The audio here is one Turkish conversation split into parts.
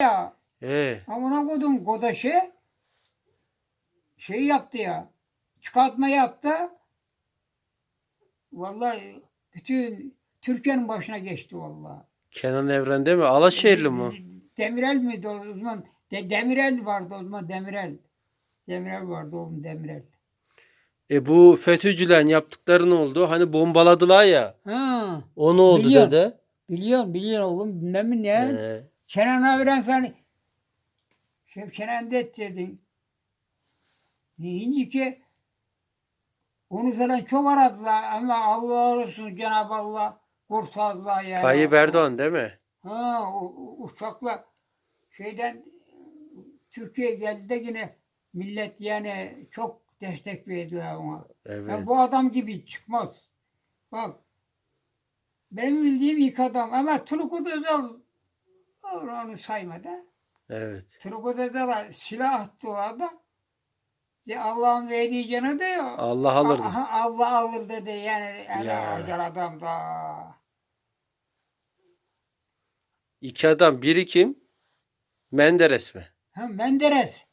ya. Ee, Amına koydum Godaş'ı şey yaptı ya. Çıkartma yaptı. Vallahi bütün Türkiye'nin başına geçti vallahi. Kenan Evren'de mi? Alaşehirli mi? Demirel miydi o zaman? De, Demirel vardı o zaman Demirel. Demirel vardı oğlum Demirel. E bu FETÖ'cülerin yaptıkları ne oldu? Hani bombaladılar ya. Ha, O ne oldu Biliyorum. dede? biliyorum biliyorum oğlum bilmem ne. Ee, Kenan Avren falan. Şey, Kenan det dedin. Deyince ki onu falan çok aradılar ama Allah olsun Cenab-ı Allah kurtardılar yani. Tayyip Erdoğan değil mi? Ha o, uçakla şeyden Türkiye geldi de yine millet yani çok destek verdiler ona. Evet. Ya bu adam gibi çıkmaz. Bak benim bildiğim ilk adam ama Turgut Özal onu saymadı. Evet. Özal'a silah attılar da Allah'ın verdiği canı diyor. Allah alırdı. Aha, Allah alır dedi yani. yani Ya. acar adam da. İki adam. Biri kim? Menderes mi? Ha Menderes.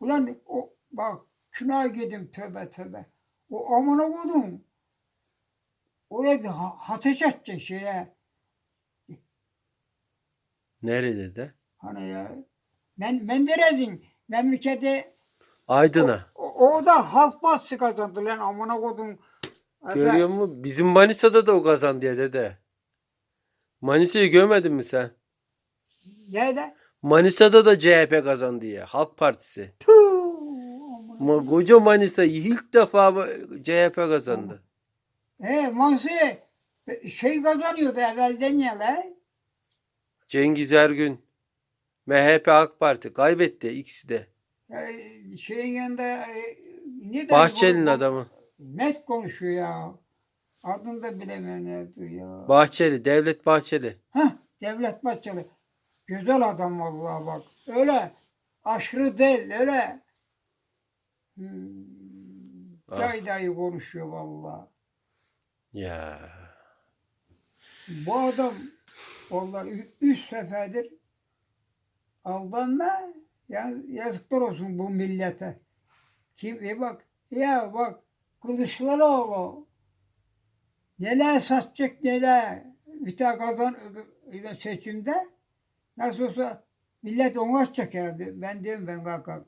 Ulan o bak şuna gidin tövbe tövbe. O amına koydum. Oraya bir ha- ateş atacak şeye. Nerede de? Hani ya. Men Menderes'in memleketi Aydın'a. o, o da halk bastı kazandı lan amına koydum. Görüyor musun? Bizim Manisa'da da o kazandı ya dede. Manisa'yı görmedin mi sen? Nerede? Manisa'da da CHP kazandı ya. Halk Partisi. Tüh. Ma koca Manisa ilk defa CHP kazandı. He Mansi şey kazanıyordu evvelden ya la. Cengiz Ergün. MHP AK Parti kaybetti ikisi de. Ee, şeyin yanında e, ne Bahçeli'nin adamı. Net konuşuyor ya. Adını da bilemiyorum ya. Bahçeli, Devlet Bahçeli. Heh, Devlet Bahçeli. Güzel adam vallahi bak. Öyle aşırı değil öyle. Hmm. Ah. Day day konuşuyor vallahi. Ya. Bu adam ü- üç seferdir aldanma. Ya, yazıklar olsun bu millete. Kim e bak ya bak Kılıçdaroğlu neler satacak neler bir tane kazan seçimde nasıl olsa millet onu açacak herhalde. Ben diyorum ben kalkar.